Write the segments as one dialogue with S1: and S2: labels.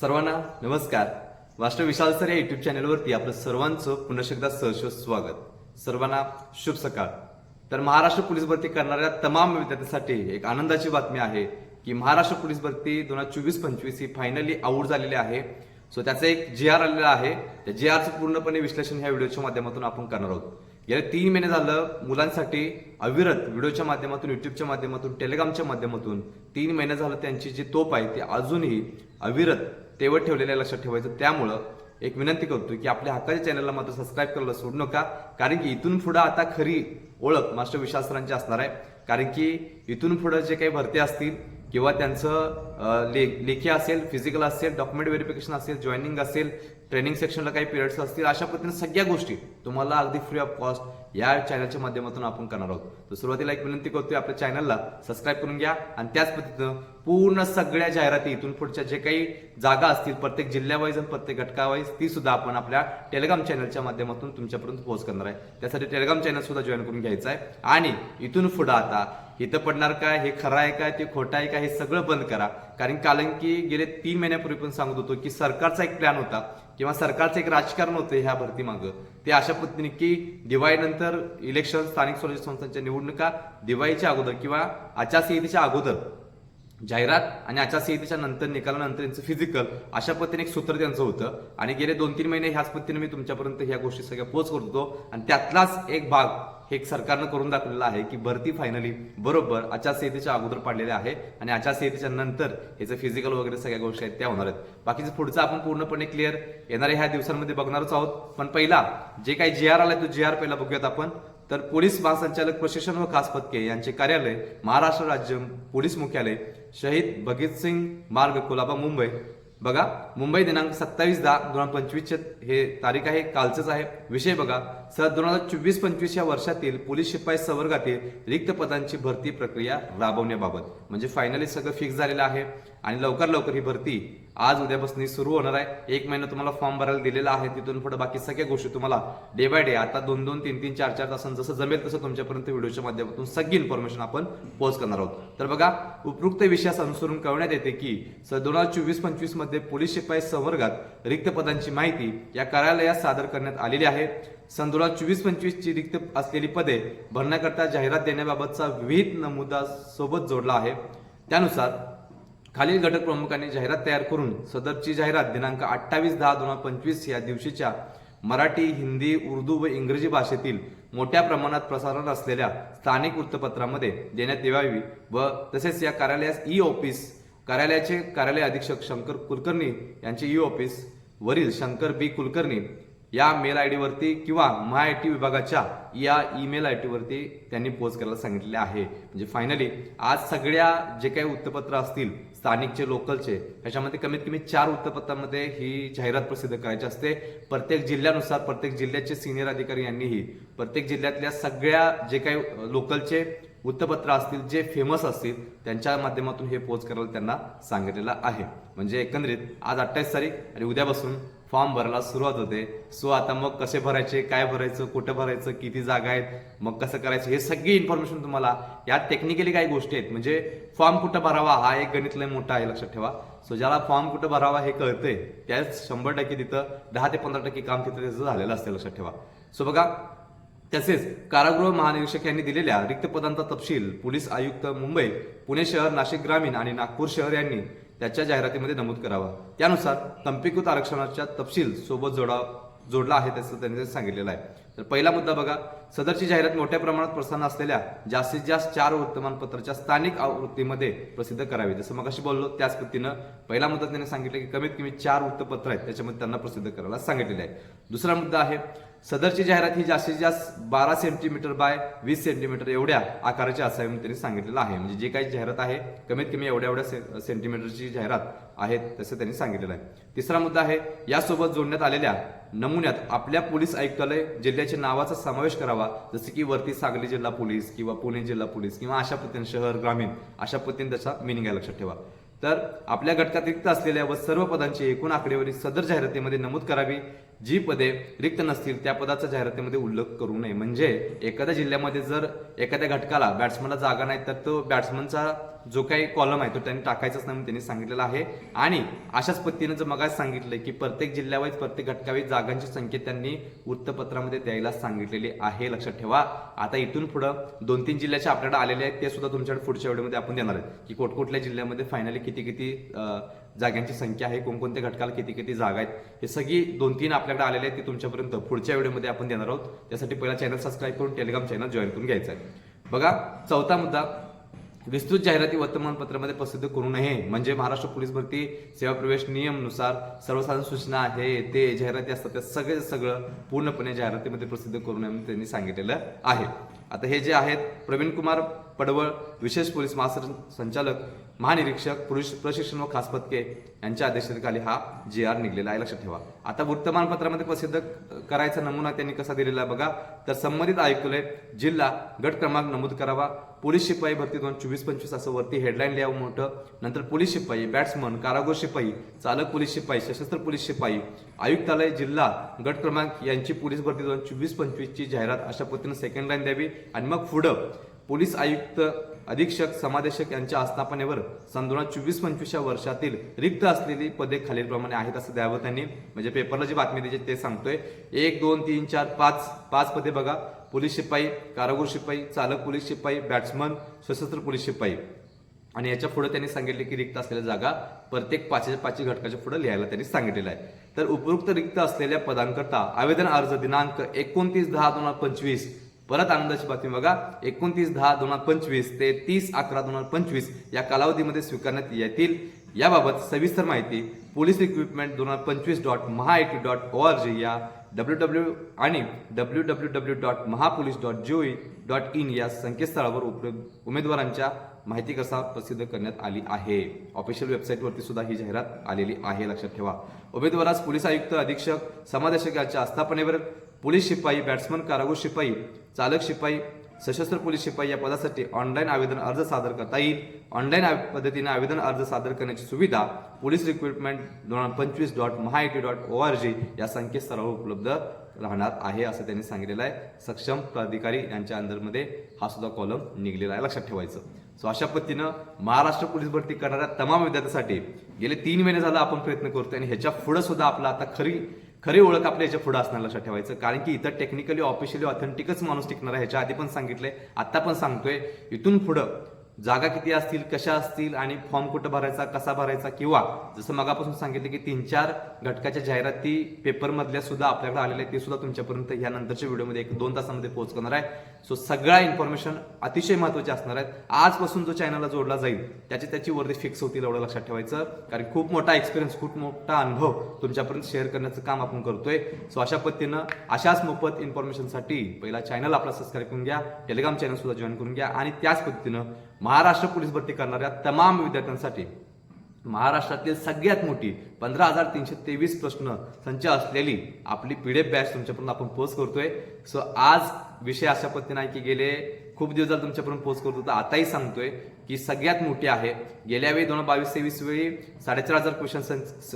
S1: सर्वांना नमस्कार. Master Vishal sir या युट्यूब चॅनलवरती आपलं सर्वांचं पुन्हा एकदा सहर्ष स्वागत. सर्वांना शुभ सकाळ. तर महाराष्ट्र पोलीस भरती करणाऱ्या तमाम विद्यार्थ्यांसाठी एक आनंदाची बातमी आहे की महाराष्ट्र पोलीस भरती दोन हजार चोवीस पंचवीस ही फायनली आऊट झालेली आहे. सो त्याचं एक जी आर आलेला आहे. त्या जी आरचं पूर्णपणे विश्लेषण ह्या व्हिडिओच्या माध्यमातून आपण करणार आहोत. गेल्या तीन महिने झालं मुलांसाठी अविरत व्हिडिओच्या माध्यमातून युट्यूबच्या माध्यमातून टेलिग्रामच्या माध्यमातून तीन महिने झालं त्यांची जी तोप आहे ती अजूनही अविरत तेवढ ठेवलेलं आहे लक्षात ठेवायचं. त्यामुळं एक विनंती करतो की आपल्या हक्काच्या चॅनलला मात्र सबस्क्राईब करायला सोडू नका. कारण की इथून पुढं आता खरी ओळख मास्टर विश्वासरांची असणार आहे. कारण की इथून पुढं जे काही भरती असतील किंवा त्यांचं ले लेखी असेल फिजिकल असेल डॉक्युमेंट व्हेरिफिकेशन असेल जॉईनिंग असेल ट्रेनिंग सेक्शनला काही पिरियड्स असतील अशा पद्धतीने सगळ्या गोष्टी तुम्हाला अगदी फ्री ऑफ कॉस्ट या चॅनलच्या माध्यमातून आपण करणार आहोत. तर सुरुवातीला एक विनंती करतोय आपल्या चॅनलला सबस्क्राईब करून घ्या आणि त्याच पद्धतीनं पूर्ण सगळ्या जाहिराती इथून पुढच्या जे काही जागा असतील प्रत्येक जिल्ह्यावाईज आणि प्रत्येक घटकावाईज ती सुद्धा आपण आपल्या टेलिग्राम चॅनलच्या माध्यमातून तुमच्यापर्यंत पोहोच करणार आहे. त्यासाठी टेलिग्राम चॅनल सुद्धा जॉईन करून घ्यायचं आहे. आणि इथून पुढं आता इथं पडणार काय हे खरं आहे काय ते खोटं आहे का हे सगळं बंद करा. कारण कारण की गेले तीन महिन्यापूर्वी पण सांगत होतो की सरकारचा एक प्लॅन होता किंवा सरकारचं एक राजकारण होतं ह्या भरतीमागं ते अशा पद्धतीने की दिवाळीनंतर इलेक्शन स्थानिक स्वराज्य संस्थांच्या निवडणुका दिवाळीच्या अगोदर किंवा आचारसंहितेच्या अगोदर जाहिरात आणि आचारसंहितेच्या नंतर निकालानंतर यांचं फिजिकल अशा पद्धतीने एक सूत्र त्यांचं होतं. आणि गेले दोन तीन महिने ह्याच पद्धतीने मी तुमच्यापर्यंत ह्या गोष्टी सगळ्या पोच करत होतो. आणि त्यातलाच एक भाग हे एक सरकारनं करून दाखवलेलं आहे की भरती फायनली बरोबर आचारसंहितेच्या अगोदर पाडलेले आहे आणि आचारसंहितेच्या नंतर ह्याचं फिजिकल वगैरे सगळ्या गोष्टी आहेत त्या होणार आहेत. बाकीचं पुढचं आपण पूर्णपणे क्लिअर येणाऱ्या ह्या दिवसांमध्ये बघणारच आहोत. पण पहिला जे काही जी आर आलाय तो जी आर पहिला बघूयात आपण. तर पोलीस महासंचालक प्रशासन व खास पथके यांचे कार्यालय महाराष्ट्र राज्य पोलीस मुख्यालय शहीद भगतसिंग मार्ग कोलाबा मुंबई. बघा मुंबई दिनांक सत्तावीस दहा दोन हजार पंचवीसचे हे तारीख आहे कालचंच आहे. विषय बघा सर दोन हजार चोवीस पंचवीस या वर्षातील पोलीस शिपाई संवर्गातील रिक्त पदांची भरती प्रक्रिया राबवण्याबाबत. म्हणजे फायनली सगळं फिक्स झालेलं आहे. आणि लवकर लवकर ही भरती. आज उद्यापासून सुरू होणार आहे. एक महिना तुम्हाला फॉर्म भरायला दिलेला आहे तिथून पुढे बाकी सगळ्या गोष्टी तुम्हाला डे बाय डे आता दोन दोन तीन तीन चार चार तासांत जसं जमेल तसं तुमच्यापर्यंत व्हिडिओच्या माध्यमातून सगळी इन्फॉर्मेशन आपण पोस्ट करणार आहोत. तर बघा उपयुक्त विषयास अनुसरून कळण्यात येते की सर दोन हजार चोवीस पंचवीसमध्ये पोलीस शिपाई संवर्गात रिक्त पदांची माहिती या कार्यालयात सादर करण्यात आलेली आहे. सन दोन हजार चोवीस पंचवीस ची रिक्त असलेली पदे भरण्याकरता जाहिरात देण्याबाबतचा विविध नमुदा सोबत जोडला आहे. त्यानुसार खालील घटक प्रमुखांनी जाहिरात तयार करून सदरची जाहिरात दिनांक अठ्ठावीस दहा दोन हजार पंचवीस या दिवशीच्या मराठी हिंदी उर्दू व इंग्रजी भाषेतील मोठ्या प्रमाणात प्रसारण असलेल्या स्थानिक वृत्तपत्रामध्ये देण्यात यावी व तसेच या कार्यालयास ई ऑफिस कार्यालयाचे कार्यालय अधीक्षक शंकर कुलकर्णी यांचे ई ऑफिस वरील शंकर बी कुलकर्णी या मेल आय डीवरती किंवा माय आय टी विभागाच्या या ईमेल आय टीवरती त्यांनी पोस्ट करायला सांगितलेले आहे. म्हणजे फायनली आज सगळ्या जे काही वृत्तपत्र असतील स्थानिकचे लोकलचे ह्याच्यामध्ये कमीत कमी चार वृत्तपत्रांमध्ये ही जाहिरात प्रसिद्ध करायची असते. प्रत्येक जिल्ह्यानुसार प्रत्येक जिल्ह्याचे सिनियर अधिकारी यांनीही प्रत्येक जिल्ह्यातल्या सगळ्या जे काही लोकलचे वृत्तपत्र असतील जे फेमस असतील त्यांच्या माध्यमातून हे पोच करायला त्यांना सांगितलेलं आहे. म्हणजे एकंदरीत आज अठ्ठावीस तारीख आणि उद्यापासून फॉर्म भरायला सुरुवात होते. सो आता मग कसे भरायचे काय भरायचं कुठं भरायचं किती जागा आहेत मग कसं करायचं हे सगळी इन्फॉर्मेशन तुम्हाला या टेक्निकली काही गोष्टी आहेत. म्हणजे फॉर्म कुठं भरावा हा एक गणित लय मोठा आहे लक्षात ठेवा. सो ज्याला फॉर्म कुठं भरावा हे कळतंय त्याच शंभर टक्के तिथं दहा ते पंधरा टक्के काम तिथं त्याचं झालेलं असतं लक्षात ठेवा. सो बघा तसेच कारागृह महानिरीक्षक यांनी दिलेल्या रिक्त पदांचा तपशील पोलीस आयुक्त मुंबई पुणे शहर नाशिक ग्रामीण आणि नागपूर शहर यांनी त्याच्या जाहिरातीमध्ये नमूद करावा. त्यानुसार कंपीकृत आरक्षणाच्या तपशील सोबत जोडा जोडला आहे त्याचं त्यांनी सांगितलेलं आहे. तर पहिला मुद्दा बघा सदरची जाहिरात मोठ्या प्रमाणात प्रसारण असलेल्या जास्तीत जास्त चार वर्तमानपत्राच्या स्थानिक आवृत्तीमध्ये प्रसिद्ध करावी. जसं मग बोललो त्याच पद्धतीनं पहिला मुद्दा त्यांनी सांगितलं की कमीत कमी चार वृत्तपत्र आहेत त्याच्यामध्ये त्यांना प्रसिद्ध करायला सांगितलेलं आहे. दुसरा मुद्दा आहे सदरची जाहिरात ही जास्तीत जास्त बारा सेंटीमीटर बाय वीस सेंटीमीटर एवढ्या आकाराची असावी म्हणून त्यांनी सांगितलेलं आहे. म्हणजे जे काही जाहिरात आहे कमीत कमी एवढ्या एवढ्या से- सेंटीमीटरची जाहिरात आहे तसं त्यांनी सांगितलेलं आहे. तिसरा मुद्दा आहे यासोबत जोडण्यात आलेल्या नमुन्यात आपल्या पोलीस आयुक्तालय जिल्ह्याच्या नावाचा समावेश करावा. जसे की वरती सांगली जिल्हा पोलीस किंवा पुणे जिल्हा पोलीस किंवा अशा पद्धतीने शहर ग्रामीण अशा पद्धतीने त्याचा मिनिंग आहे लक्षात ठेवा. तर आपल्या घटकात रिक्त असलेल्या व सर्व पदांची एकूण आकडेवारी सदर जाहिरातीमध्ये नमूद करावी. जी पदे रिक्त नसतील त्या पदाचा जाहिरातीमध्ये उल्लेख करू नये. म्हणजे एखाद्या जिल्ह्यामध्ये जर एखाद्या घटकाला बॅट्समनला जागा नाही तर तो बॅट्समनचा जो काही कॉलम आहे तो त्यांनी टाकायचाच नाही म्हणून त्यांनी सांगितलेला आहे. आणि अशाच पद्धतीने जर मग सांगितलंय की प्रत्येक जिल्ह्यावाईज प्रत्येक घटकावाईज जागांची संख्या त्यांनी वृत्तपत्रामध्ये द्यायला सांगितलेली आहे. लक्षात ठेवा. आता इथून पुढं दोन तीन जिल्ह्याचे आपल्याकडे आलेले आहेत ते सुद्धा तुमच्याकडे पुढच्या वेळेमध्ये आपण देणार आहेत. की कोटकुठल्या जिल्ह्यामध्ये फायनली किती किती जागांची संख्या आहे कोणकोणत्या घटकाला किती किती जागा आहेत हे सगळी दोन तीन आपल्याकडे आलेले आहेत ते तुमच्यापर्यंत पुढच्या व्हिडिओमध्ये आपण देणार आहोत. त्यासाठी पहिला चॅनल सबस्क्राईब करून टेलिग्राम चॅनल जॉईन करून घ्यायचं आहे. बघा चौथा मुद्दा विस्तृत जाहिराती वर्तमानपत्रामध्ये प्रसिद्ध करू नये. म्हणजे महाराष्ट्र पोलीस भरती सेवा प्रवेश नियमनुसार सर्वसाधारण सूचना आहे ते जाहिराती असतात त्या सगळे सगळं पूर्णपणे जाहिरातीमध्ये प्रसिद्ध करू नये म्हणून त्यांनी सांगितलेलं आहे. आता हे जे आहेत प्रवीण कुमार पडवळ विशेष पोलीस महासंचालक महानिरीक्षक पुरुष प्रशिक्षण व खास पथके यांच्या अध्यक्षतेखाली हा जी आर निघलेला आहे. लक्षात ठेवा. आता वृत्तमानपत्रामध्ये प्रसिद्ध करायचा नमुना त्यांनी कसा दिलेला बघा. तर संबंधित आयुक्तले जिल्हा गट क्रमांक नमूद करावा. पोलीस शिपाई भरती दोन चोवीस पंचवीस असं वरती हेडलाईन लिहावं मोठं. नंतर पोलीस शिपाई बॅट्समन कारागोर शिपाई चालक पोलीस शिपाई सशस्त्र पोलीस शिपाई आयुक्तालय जिल्हा गट क्रमांक यांची पोलीस भरती दोन चोवीस पंचवीसची जाहिरात अशा पद्धतीनं सेकंड लाईन द्यावी. आणि मग पुढं पोलीस आयुक्त अधीक्षक समादेशक यांच्या आस्थापनेवर सन दोन हजार चोवीस पंचवीसच्या वर्षातील रिक्त असलेली पदे खालीलप्रमाणे आहेत असं द्यावं त्यांनी म्हणजे पेपरला जी बातमी द्यायची ते सांगतोय. एक दोन तीन चार पाच पाच पदे बघा. पोलीस शिपाई कारागृह शिपाई चालक पोलीस शिपाई बॅट्समन सशस्त्र पोलीस शिपाई. आणि याच्यापुढे त्यांनी सांगितले की रिक्त असलेल्या जागा प्रत्येक पाचशे पाचशे घटकाच्या पुढे लिहायला त्यांनी सांगितलेलं आहे. तर उपयुक्त रिक्त असलेल्या पदांकरता आवेदन अर्ज दिनांक एकोणतीस दहा दोन हजार पंचवीस परत आनंदाची बातमी बघा. एकोणतीस दहा दोन हजार पंचवीस ते तीस अकरा दोन हजार पंचवीस या कालावधीमध्ये स्वीकारण्यात येतील. याबाबत सविस्तर माहिती पोलीस इक्विपमेंट दोन हजार पंचवीस dot MahaIT dot O R G या डब्ल्यू डब्ल्यू आणि W W W dot MahaPolice dot G O E dot in या संकेतस्थळावर उपलब्ध उमेदवारांच्या माहिती कसा प्रसिद्ध करण्यात आली आहे. ऑफिशियल वेबसाईटवरती सुद्धा ही जाहिरात आलेली आहे. लक्षात ठेवा. उमेदवारास पोलीस आयुक्त अधीक्षक समादेशकाच्या आस्थापनेवर पोलीस शिपाई बॅट्समन कारागोर शिपाई चालक शिपाई सशस्त्र पोलीस शिपाई या पदासाठी ऑनलाईन आवेदन अर्ज सादर करता येईल. ऑनलाईन पद्धतीने आवेदन अर्ज सादर करण्याची सुविधा पोलीस रिक्रुटमेंट दोन हजार पंचवीस dot MahaIT dot O R G या संकेतस्थळावर उपलब्ध राहणार आहे असं त्यांनी सांगितलेलं आहे. सक्षम प्राधिकारी यांच्या अंडरमध्ये हा सुद्धा कॉलम निघलेला आहे. लक्षात ठेवायचं. सो अशा पद्धतीनं महाराष्ट्र पोलीस भरती करणाऱ्या तमाम विद्यार्थ्यांसाठी गेले तीन महिने झाला आपण प्रयत्न करतो आणि ह्याच्या पुढे सुद्धा आपला आता खरी खरी ओळख आपल्या याच्यापुढे असणार लक्षात ठेवायचं. कारण की इथं टेक्निकली ऑफिशियली ऑथेंटिकच माणूस टिकणार आहे. ह्याच्या आधी पण सांगितलंय आता पण सांगतोय. इथून पुढं जागा किती असतील कशा असतील आणि फॉर्म कुठं भरायचा कसा भरायचा किंवा जसं मगापासून सांगितलं की तीन चार घटकाच्या जाहिराती पेपरमधल्या सुद्धा आपल्याकडे आलेल्या आहेत ते सुद्धा तुमच्यापर्यंत या नंतरच्या व्हिडिओमध्ये एक दोन तासामध्ये पोहोच करणार आहे. सो सगळ्या इन्फॉर्मेशन अतिशय महत्त्वाचे असणार आहेत. आजपासून जो चॅनलला जोडला जाईल त्याची त्याची वर्दी फिक्स होतील एवढं लक्षात ठेवायचं. कारण खूप मोठा एक्सपिरियन्स खूप मोठा अनुभव तुमच्यापर्यंत शेअर करण्याचं काम आपण करतोय. सो अशा पद्धतीनं अशाच मोफत इन्फॉर्मेशनसाठी पहिला चॅनल आपला सबस्क्राईब करून घ्या टेलिग्राम चॅनल सुद्धा जॉईन करून घ्या आणि त्याच पद्धतीनं महाराष्ट्र पोलीस भरती करणाऱ्या तमाम विद्यार्थ्यांसाठी महाराष्ट्रातील सगळ्यात मोठी पंधरा हजार तीनशे तेवीस प्रश्न संच असलेली आपली पीडीएफ बॅच तुमच्यापर्यंत आपण पोस्ट करतोय. सो आज विषय अशा पद्धतीने आहे की गेले. खूप दिवस झाले तुमच्यापर्यंत पोस्ट करतो तर आताही सांगतोय की सगळ्यात मोठी आहे. गेल्या वेळी दोन हजार बावीस तेवीस वेळी साडेचार हजार क्वेश्चन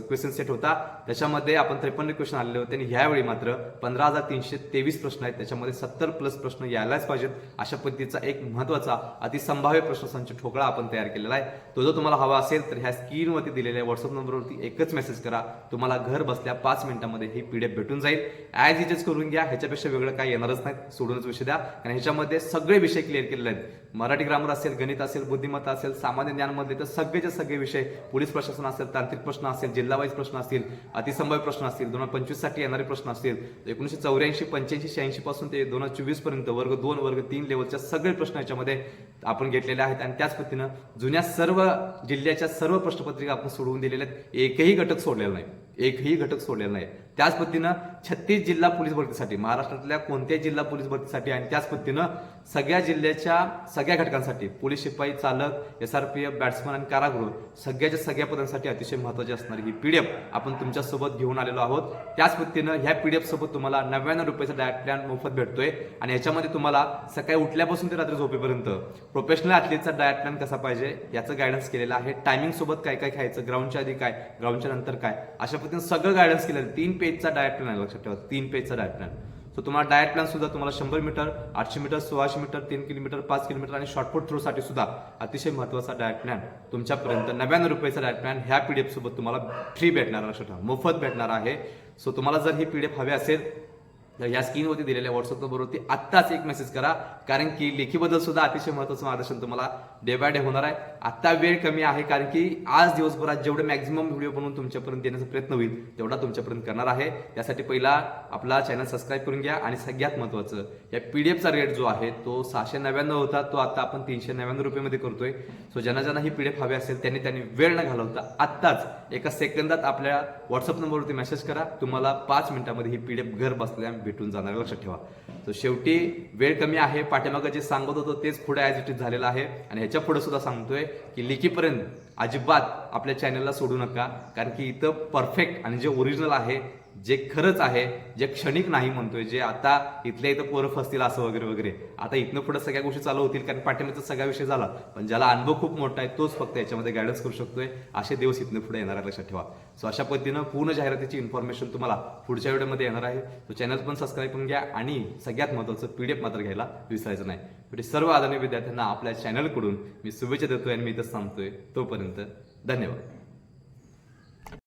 S1: क्वेश्चन सेट होता. त्याच्यामध्ये आपण त्रेपन्न क्वेश्चन आलेले होते आणि ह्यावेळी मात्र पंधरा हजार तीनशे तेवीस प्रश्न आहेत. त्याच्यामध्ये सत्तर प्लस प्रश्न यायलाच पाहिजेत. अशा पद्धतीचा एक महत्त्वाचा अतिसंभाव्य प्रश्नसंच ठोकळा आपण तयार केलेला आहे. तो जर तुम्हाला हवा असेल तर ह्या स्क्रीनवरती दिलेल्या व्हॉट्सअप नंबरवरती एकच मेसेज करा. तुम्हाला घर बसल्या पाच मिनिटांमध्ये ही पीडीएफ भेटून जाईल. ॲज इजेच करून घ्या. ह्याच्यापेक्षा वेगळं काही येणारच नाही. सोडूनच विषय द्या. आणि ह्याच्यामध्ये सगळे विषय क्लिअर केलेले आहेत. मराठी ग्रामर असेल गणित असेल बुद्धिमत्ता असेल सामान्य ज्ञानमध्ये तर सगळेचे सगळे विषय पोलीस प्रशासन असेल तांत्रिक प्रश्न असेल जिल्हावाईज प्रश्न असतील अतिसंभाव्य प्रश्न असतील दोन हजार पंचवीससाठी येणारे प्रश्न असतील एकोणीशे चौऱ्याऐंशी पंच्याऐंशी शहाऐंशी पासून ते दोन हजार चोवीसपर्यंत वर्ग दोन वर्ग तीन लेवलच्या सगळे प्रश्न याच्यामध्ये आपण घेतलेले आहेत. आणि त्याच पद्धतीनं जुन्या सर्व जिल्ह्याच्या सर्व प्रश्नपत्रिका आपण सोडवून दिलेल्या आहेत. एकही घटक सोडलेला नाही. एकही घटक सोडलेला नाही. त्याच पद्धतीनं छत्तीस जिल्हा पोलीस भरतीसाठी महाराष्ट्रातल्या कोणत्याही जिल्हा पोलीस भरतीसाठी आणि त्याच पद्धतीनं सगळ्या जिल्ह्याच्या सगळ्या घटकांसाठी पोलीस शिपाई चालक S R P F batsman आणि कारागृह सगळ्याच्या सगळ्या पदांसाठी अतिशय महत्वाची असणारी ही पीडीएफ आपण तुमच्यासोबत घेऊन आलेलो आहोत. त्याच पद्धतीनं ह्या पीडीएफ सोबत तुम्हाला नव्याण्णव रुपयाचा डायट प्लॅन मोफत भेटतोय आणि याच्यामध्ये तुम्हाला सकाळी उठल्यापासून ते रात्री झोपेपर्यंत प्रोफेशनल ॲथलीटचा डायट प्लॅन कसा पाहिजे याचं गायडन्स केलेलं आहे. टायमिंग सोबत काय काय खायचं ग्राउंडच्या आधी काय ग्राउंडच्या नंतर काय अशा पद्धतीने सगळं गायडन्स केलेलं तीन पेजचा डायट प्लॅन आहे लक्षात ठेवा तीन पेजचा डायट प्लॅन सो तुम्हाला डायट प्लॅन सुद्धा तुम्हाला शंभर मीटर आठशे मीटर सोळाशे मीटर तीन किलोमीटर पाच किलोमीटर आणि शॉर्टपुट थ्रोसाठी सुद्धा अतिशय महत्त्वाचा डायट प्लॅन तुमच्यापर्यंत नव्याण्णव रुपयाचा डायट प्लॅन ह्या पी डी एफ सोबत तुम्हाला फ्री भेटणार लक्षात ठेवा. मोफत भेटणार आहे. सो तुम्हाला जर ही एफ हवी असेल तर या स्क्रीनवरती दिलेल्या व्हॉट्सअप नंबरवरती आत्ताच एक मेसेज करा. कारण की लेखीबद्दल सुद्धा अतिशय महत्वाचं मार्गदर्शन तुम्हाला डे बाय डे होणार आहे. आत्ता वेळ कमी आहे कारण की आज दिवसभरात जेवढे मॅक्झिमम व्हिडिओ बनवून तुमच्यापर्यंत देण्याचा प्रयत्न होईल तेवढा तुमच्यापर्यंत करणार आहे. त्यासाठी पहिला आपला चॅनल सबस्क्राईब करून घ्या आणि सगळ्यात महत्वाचं या पीडीएफचा रेट जो आहे तो सहाशे नव्याण्णव होता तो आता आपण तीनशे नव्याण्णव रुपयेमध्ये करतोय. सो ज्यांना ज्यांना ही पीडीएफ हवी असेल त्यांनी त्यांनी वेळ न घालवता आत्ताच एका सेकंदात आपल्या व्हॉट्सअप नंबरवरती मेसेज करा. तुम्हाला पाच मिनिटामध्ये ही पीडीएफ घर बसल्या भेटून जाणार लक्षात ठेवा. तर शेवटी वेळ कमी आहे. पाठीमागं जे सांगत होतं तेच पुढे ॲज इट इज झालेलं आहे. आणि ह्याच्या पुढे सुद्धा सांगतोय की लिखीपर्यंत अजिबात आपल्या चॅनलला सोडू नका. कारण की इथं परफेक्ट आणि जे ओरिजिनल आहे जे खरंच आहे जे क्षणिक नाही म्हणतोय जे आता इथल्या इथं पोरं फसतील असं वगैरे वगैरे. आता इथनं पुढे सगळ्या गोष्टी चालू होतील कारण पाठिंब्याचा सगळा विषय झाला. पण ज्याला अनुभव खूप मोठा आहे तोच फक्त याच्यामध्ये गायडन्स करू शकतोय. असे दिवस इथनं पुढे येणार आहे लक्षात ठेवा. सो अशा पद्धतीनं पूर्ण जाहिरातीची इन्फॉर्मेशन तुम्हाला पुढच्या व्हिडिओमध्ये येणार आहे. तो चॅनल पण सबस्क्राईब करून घ्या आणि सगळ्यात महत्त्वाचं पीडीएफ मात्र घ्यायला विसरायचं नाही. म्हणजे सर्व आदरणीय विद्यार्थ्यांना आपल्या चॅनलकडून मी शुभेच्छा देतोय आणि मी इथं सांगतोय तोपर्यंत धन्यवाद.